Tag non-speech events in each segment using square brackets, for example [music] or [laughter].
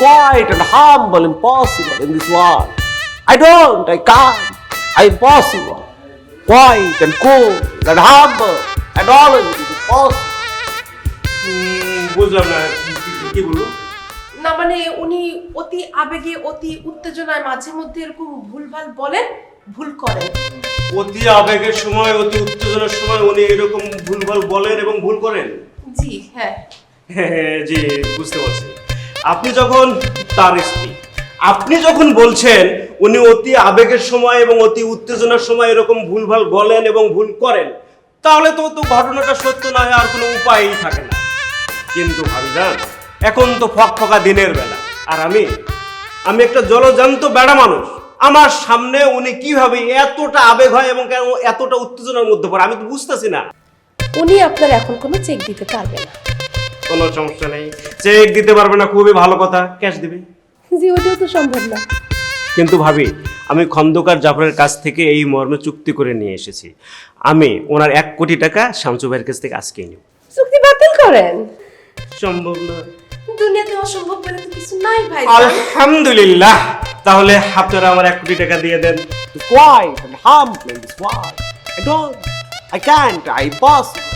quiet and humble impossible in this world. I don't, I can't. I'm impossible. Quiet and cool and humble and all of it is impossible. বুঝলাম না কি- বলব না মানে উনি অতি আবেগে অতি উত্তেজনায় মাঝে মধ্যে এরকম ভুলভাল বলেন ভুল করেন অতি আবেগের সময় অতি উত্তেজনার সময় উনি এরকম ভুলভাল বলেন এবং ভুল করেন জি হ্যাঁ হ্যাঁ, জি বুঝতে পারছি আপনি যখন তার স্ত্রী, আপনি যখন বলছেন, উনি অতি আবেগের সময় এবং অতি উত্তেজনার সময় এরকম ভুলভাল বলেন এবং ভুল করেন, তাহলে তো তো ঘটনাটা সত্য না হয়, আর কোনো উপায়ই থাকে না। কিন্তু ভাবিজান এখন তো ফকফকা দিনের বেলা। আর আমি আমি একটা জলজান্ত বেড়া মানুষ। আমার সামনে উনি কীভাবে এতটা আবেগ হয় এবং কেন এতটা উত্তেজনার মধ্যে পড়ে, আমি তো বুঝতেছি না। উনি আপনার এখন কোনো চেক দিতে পারবে না। কোনো সমস্যা নেই। চেক দিতে পারবে না খুবই ভালো কথা। ক্যাশ দিবে। জি ওটাও তো সম্ভব না। কিন্তু ভাবি আমি খন্দকার জাফরের কাছ থেকে এই মর্মে চুক্তি করে নিয়ে এসেছি। আমি ওনার এক কোটি টাকা শামসু ভাইয়ের কাছ থেকে আজকে নিব। চুক্তি বাতিল করেন? সম্ভব না। দুনিয়াতে অসম্ভব বলে তো কিছু নাই ভাই। আলহামদুলিল্লাহ। তাহলে আপনারা আমার এক কোটি টাকা দিয়ে দেন। Quiet and humble in this world. I don't, I can't, I'm impossible.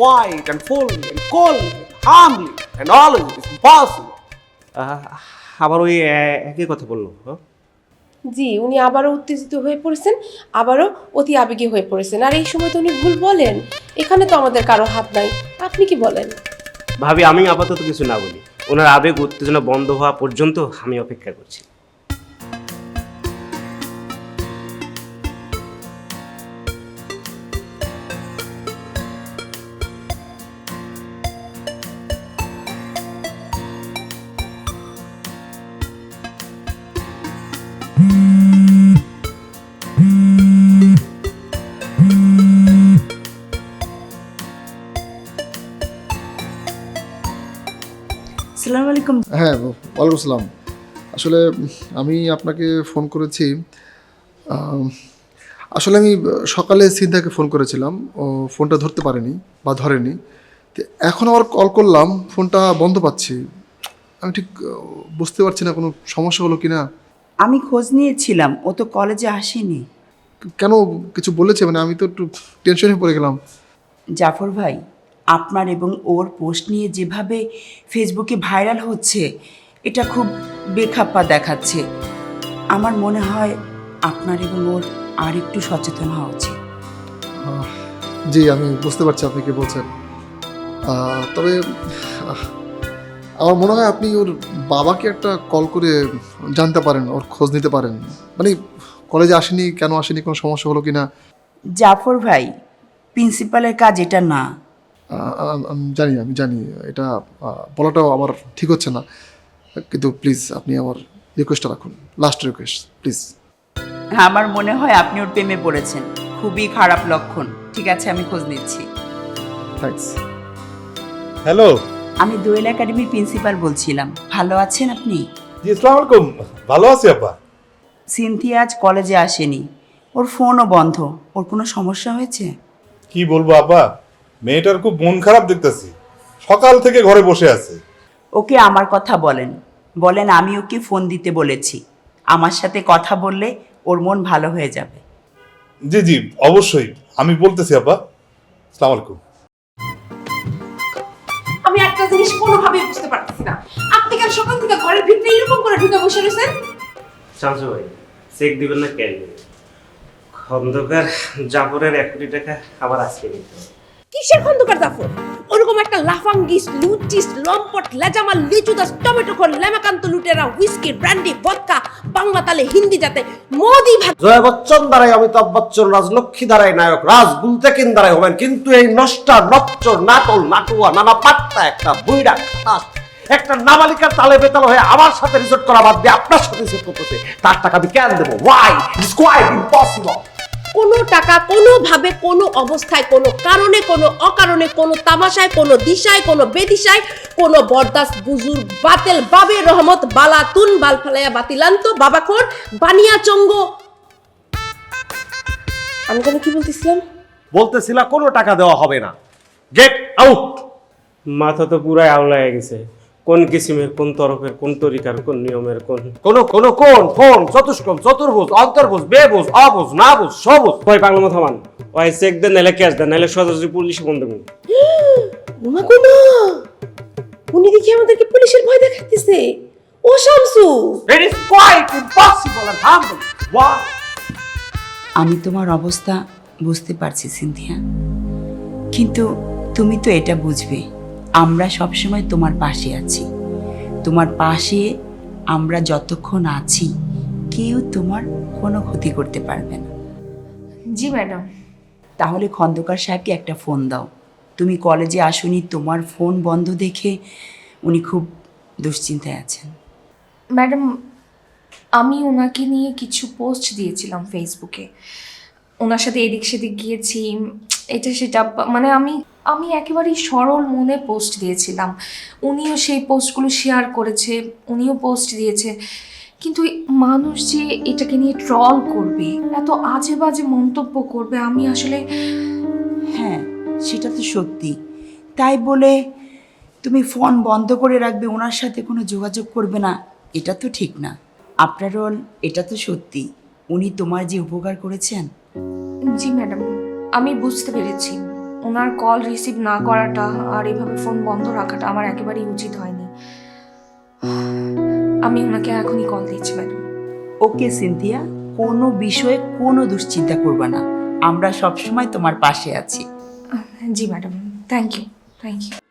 Quiet and full and cool and all of impossible. আহ, আবার ওই একই কথা বলল হ্যাঁ? জি উনি আবারও উত্তেজিত হয়ে পড়েছেন আবারও অতি আবেগী হয়ে পড়েছেন। আর এই সময় তো উনি ভুল বলেন এখানে তো আমাদের কারও হাত নাই। আপনি কি বলেন? ভাবি আমি আপাতত কিছু না বলি। ওনার আবেগ উত্তেজনা বন্ধ হওয়া পর্যন্ত আমি অপেক্ষা করছি। সালাম আলাইকুম। হ্যাঁ ওয়ালাইকুম আসসালাম। আসলে আমি আপনাকে ফোন করেছি আসলে আমি সকালে সিদ্ধাকে ফোন করেছিলাম ও ফোনটা ধরতে পারেনি বা ধরেনি। তো এখন আবার কল করলাম ফোনটা বন্ধ পাচ্ছি। আমি ঠিক বুঝতে পারছি না কোনো সমস্যা হলো কি না আমি খোঁজ নিয়েছিলাম ও তো কলেজে আসেনি। কেন কিছু বলেছে? মানে আমি তো একটু টেনশনে পড়ে গেলাম। জাফর ভাই আপনার এবং ওর পোস্ট নিয়ে যেভাবে ফেসবুকে ভাইরাল হচ্ছে এটা খুব বেখাপ্পা দেখাচ্ছে। আমার মনে হয় আপনার এবং ওর আর একটু সচেতন হওয়া উচিত। জি আমি বুঝতে পারছি আপনি কি বলছেন। তবে আমার মনে হয় আপনি ওর বাবাকে একটা কল করে জানতে পারেন ওর খোঁজ নিতে পারেন। মানে কলেজে আসেনি কেন আসেনি কোনো সমস্যা হলো কি না জাফর ভাই প্রিন্সিপালের কাজ এটা না। জানি আমি জানি এটা বলাটাও আমার ঠিক হচ্ছে না। কিন্তু প্লিজ আপনি আমার রিকোয়েস্টটা রাখুন। লাস্ট রিকোয়েস্ট প্লিজ হ্যাঁ আমার মনে হয় আপনি ওর প্রেমে পড়েছেন। খুবই খারাপ লক্ষণ। ঠিক আছে আমি খোঁজ নিচ্ছি। থ্যাঙ্কস হ্যালো আমি দোয়েল একাডেমির প্রিন্সিপাল বলছিলাম। ভালো আছেন আপনি? জি আসসালামু আলাইকুম। ভালো আছি আপা সিনথিয়া আজ কলেজে আসেনি। ওর ফোনও বন্ধ। ওর কোনো সমস্যা হয়েছে? কি বলব আপা মেয়েটার খুব মন খারাপ দেখতেছি। সকাল থেকে ঘরে বসে আছে। ওকে আমার কথা বলেন। বলেন আমি ওকে ফোন দিতে বলেছি। আমার সাথে কথা বললে ওর মন ভালো হয়ে যাবে। জি জি অবশ্যই। আমি বলতেছি আপা আসসালামু আলাইকুম। আমি একটা জিনিস কোনোভাবেই বুঝতে পারতেছি না। আপনি কেন সকাল থেকে ঘরের ভিতরে এরকম করে ঢুকে বসে রয়েছেন? শামসু ভাই চেক দিবেন না দিবেন খন্দকার জাফরের এক কোটি টাকা আবার আজকে নিতে হবে। কিসের খন্দকার জাফর? ওরকম একটা লাফাঙ্গিস, লুচিস, লম্পট, লেজামাল, লিচুদাস, টমেটো খোল, লেমাকান্ত লুটেরা, হুইস্কি, ব্র্যান্ডি, ভদকা, বাংলা তালে, হিন্দি যাতে মোদি ভাত জয়া বচ্চন দ্বারাই, অমিতাভ বচ্চন, রাজলক্ষ্মী দ্বারাই, নায়ক রাজ গুলতেকিন দ্বারাই হবেন। কিন্তু এই নষ্টা, নচ্চর, নাটল, নাটুয়া, নানা পাত্তা একটা বুইড়া একটা নাবালিকার তালে বেতাল হয়ে আমার সাথে রিসোর্ট করা বাদ দিয়ে আপনার সাথে রিসোর্ট করতেছে। তার টাকা আমি কেন দেবো? ওয়াই ইটস কোয়াইট ইম্পসিবল কোনো টাকা কোনোভাবে কোনো অবস্থায় কোনো কারণে কোনো অকারণে কোনো তামাশায় কোনো দিশায় কোনো বেদিশায় কোনো বরদাস্ত বুজুর বাতেল বাবে রহমত বালাতুন বাল ফালাইয়া বাতিলান্ত বাবাখোর বানিয়া চঙ্গ আমি কোনো কি বলতেছিলাম? বলতেছিলা কোনো টাকা দেওয়া হবে না। গেট আউট মাথা তো পুরাই আওলায় গেছে। কোন কিসিমের কোন তরফের কোন তরিকার কোন নিয়মের কোন কোন কোন কোন ফোন চতুষ্কোণ চতুর্ভুজ অন্তর্ভুজ বেবুজ অবুজ নাবুজ সবুজ। ওই পাগলা থামান ওই চেক দেন নাহলে ক্যাশ দেন নাহলে সোজাসুজি পুলিশে ফোন দেবো। [gasps] উমা কোনা উনি দেখি আমাদেরকে পুলিশের ভয় দেখাইতেছে। ও Shamsu! It is quite impossible and humble why আমি তোমার অবস্থা বুঝতে পারছি সিন্ধিয়া। কিন্তু তুমি তো এটা বুঝবে। আমরা সবসময় তোমার পাশে আছি। তোমার পাশে আমরা যতক্ষণ আছি কেউ তোমার কোনো ক্ষতি করতে পারবে না। জি ম্যাডাম। তাহলে খন্দকার সাহেবকে একটা ফোন দাও। তুমি কলেজে আসুনি তোমার ফোন বন্ধ দেখে উনি খুব দুশ্চিন্তায় আছেন। ম্যাডাম আমি ওনাকে নিয়ে কিছু পোস্ট দিয়েছিলাম ফেসবুকে। ওনার সাথে এদিক সেদিক গিয়েছি এটা সেটা মানে আমি আমি একেবারেই সরল মনে পোস্ট দিয়েছিলাম। উনিও সেই পোস্টগুলো শেয়ার করেছে উনিও পোস্ট দিয়েছে। কিন্তু মানুষ যে এটাকে নিয়ে ট্রল করবে এত আজে বাজে মন্তব্য করবে আমি আসলে হ্যাঁ সেটা তো সত্যি। তাই বলে তুমি ফোন বন্ধ করে রাখবে ওনার সাথে কোনো যোগাযোগ করবে না এটা তো ঠিক না। আপনার রোল এটা তো সত্যি। উনি তোমার যে উপকার করেছেন। জি ম্যাডাম আমি বুঝতে পেরেছি। ওনার কল রিসিভ না করাটা আর এভাবে ফোন বন্ধ রাখাটা আমার একেবারেই উচিত হয়নি। আমি ওনাকে এখনই কল দিচ্ছি ম্যাডাম ওকে সিনথিয়া কোনো বিষয়ে কোনো দুশ্চিন্তা করবে না। আমরা সবসময় তোমার পাশে আছি। জি madam thank you thank you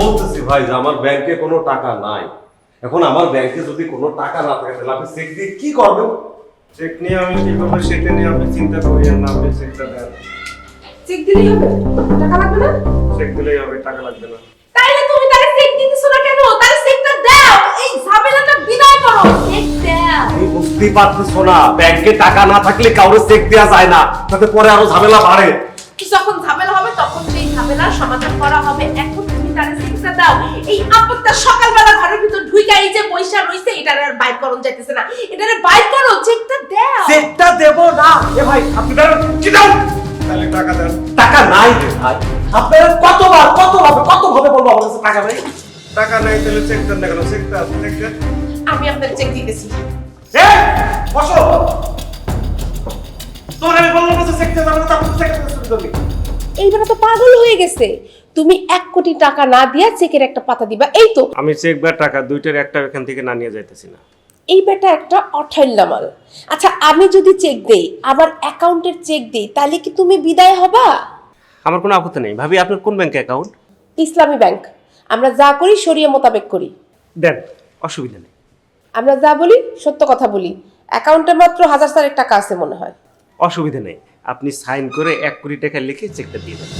বলতেছি ভাই যে আমার ব্যাংকে কোনো টাকা নাই। এখন আমার ব্যাংকে যদি কোনো টাকা না থাকে তাহলে আপনি চেক দিয়ে কি করবেন? চেক নিয়ে আমি কি করব সেটা নিয়ে আপনি চিন্তা করিয়েন না আপনি চেকটা দেন। চেক দিলেই হবে? টাকা লাগবে না? চেক দিলেই হবে টাকা লাগবে না। তাইলে তুমি তারে চেক দিতেছো না কেন? তারে চেকটা দাও। এই ঝামেলাটা বিদায় করো। চেক দাও। আমি বুঝতেই পারতেছো না ব্যাংকে টাকা না থাকলে কাউরে চেক দেওয়া যায় না। তাতে পরে আরও ঝামেলা বাড়ে। যখন ঝামেলা হবে তখন সেই ঝামেলার সমাধান করা হবে এখন। এই আপত্তা সকালবেলা ঘরের ভিতর ঢুইকা এই যে পয়সা রইছে এটার আর বাইর করন যাইতেছে না। এটারে বাইর করো চেকটা দাও। চেকটা দেব না। এ ভাই আপনি দাঁড়ান কি দাও তাহলে টাকা দেন। টাকা নাই রে ভাই। আপনারা কতবার কত ভাবে কত ভাবে বলব আমার কাছে টাকা নাই? টাকা নাই তাহলে চেক দেন না কেন? চেকটা চেক দেন। আমি আপনার চেক দিতেছি। এ বসো। তোর আমি বললাম না চেক দিয়ে যাবে না তারপর চেক শুরু এইবার তো পাগল হয়ে গেছে। তুমি এক কোটি টাকা না দিয়া চেকের একটা পাতা দিবা। এই তো। আমি চেক বা টাকা দুইটার একটা এখান থেকে না নিয়ে যাইতেছি না। এই বেটা একটা অঠাইল্লা মাল। আচ্ছা আমি যদি চেক দেই আবার অ্যাকাউন্টের চেক দেই তাহলে কি তুমি বিদায় হবা? আমার কোনো আপত্তি নেই। ভাবি আপনার কোন ব্যাংকে অ্যাকাউন্ট? ইসলামী ব্যাংক। আমরা যা করি শরিয়া মোতাবেক করি। দেন অসুবিধা নেই। আমরা যা বলি সত্য কথা বলি। অ্যাকাউন্টে মাত্র হাজার চারেক টাকা আছে মনে হয়। অসুবিধা নেই। আপনি সাইন করে এক কোটি টাকা লিখে চেকটা দিয়ে দেন।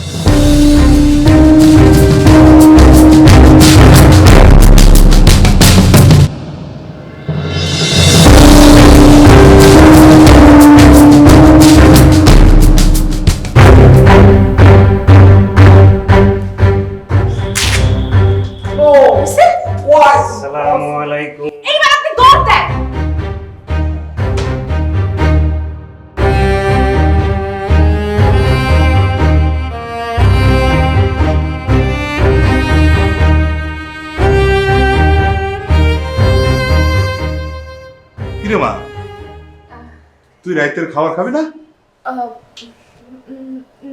তুই রাইতের খাবার খাবি না?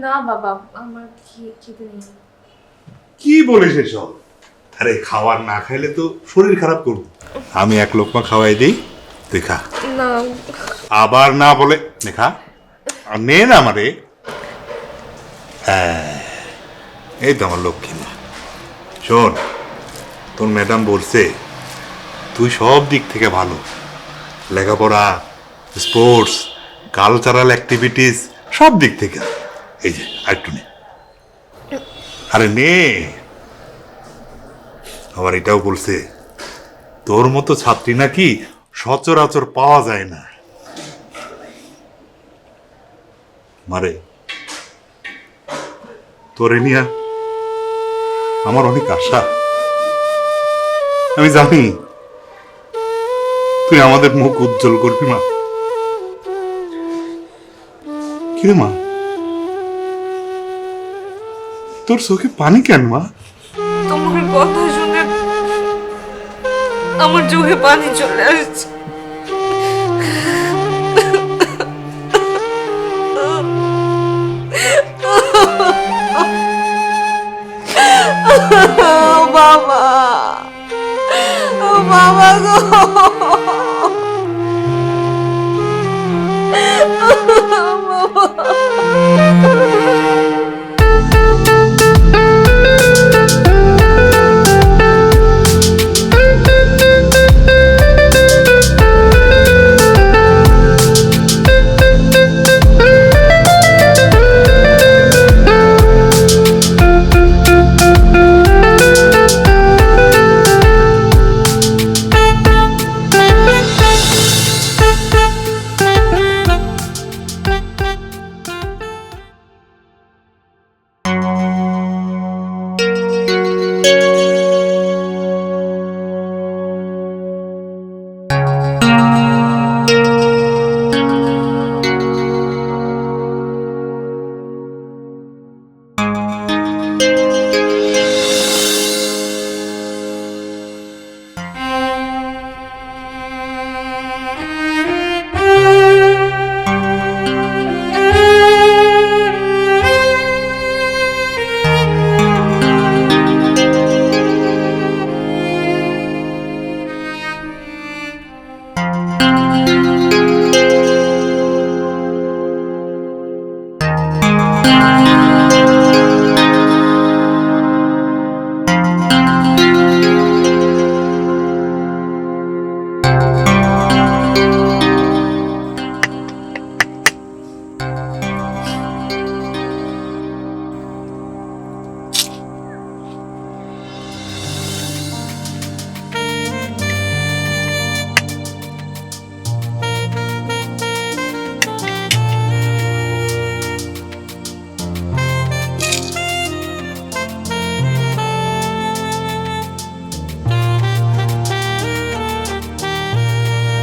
না বাবা আমার খেতে নেই। কি বলিস এসব? আরে খাবার না খাইলে তো শরীর খারাপ করব। আমি এক লোকমা খাওয়াই দিই তুই খা। না। আবার না বলে দেখা নে না আমারে। হ্যাঁ, এই তো আমার লক্ষ্মী মা। শোন তোর ম্যাডাম বলছে তুই সব দিক থেকে ভালো। লেখাপড়া স্পোর্টস কালচারাল অ্যাক্টিভিটিস সব দিক থেকে। এই যে, আরেকটু নে। আরে নে। আবার এটাও বলছে, তোর মতো ছাত্রী নাকি সচরাচর পাওয়া যায় না। মারে, তোরে নিয়া আমার অনেক আশা। আমি জানি তুই আমাদের মুখ উজ্জ্বল করবি মা। কিরে মা? তোর চোখে পানি কেন মা? তোমার কথা শুনে আমার চোখে পানি চলে আসছে। বাবা বাবা গো। Música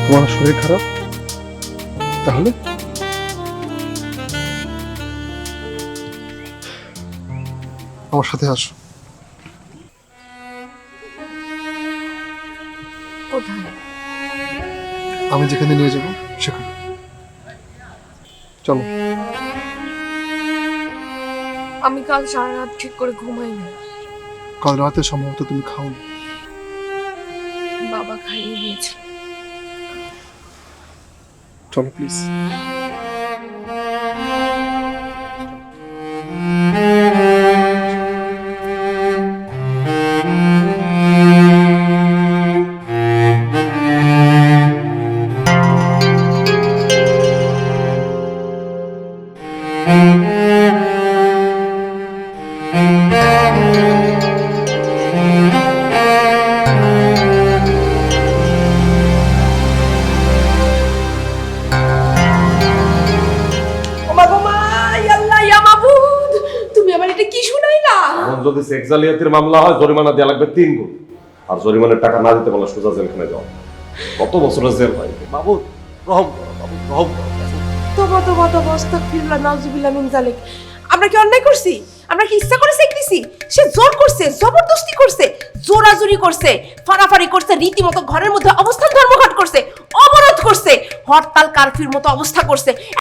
তোমার শরীর খারাপ? তাহলে? আমার সাথে আসো। কোথায়? আমি যেখানে নিয়ে যাব সেখানে। চলো। আমি কাল সারা রাত ঠিক করে ঘুমাই ঘুমাইনি কাল রাতে সম্ভবত তুমি খাওনি। বাবা খাইয়ে দিয়েছে চলো প্লিজ এটা কি শুনাইলা এখন যদি সেক্স জালিয়াতির মামলা হয় জরিমানা দেওয়া লাগবে তিন গুণ। আর জরিমানার টাকা না দিতে পারলে সোজা জেলখানে যাও কত বছরের জেল হয় বাবু রহম করো বাবু রহম করো। তবা তবা তবা আস্তাগফিরুল্লাহ নাউজুবিল্লাহ মিন জালিক আমরা কি অন্যায় করছি? আমরা কি ইচ্ছা করে সে জোর করছে জবরদস্তি করছে জোরাজুরি করছে ফাড়াফাড়ি করছে রীতিমতো ঘরের মধ্যে অবস্থান ধর্মঘট করছে অবরোধ করছে হরতাল কারফিউর মতো অবস্থা করছে।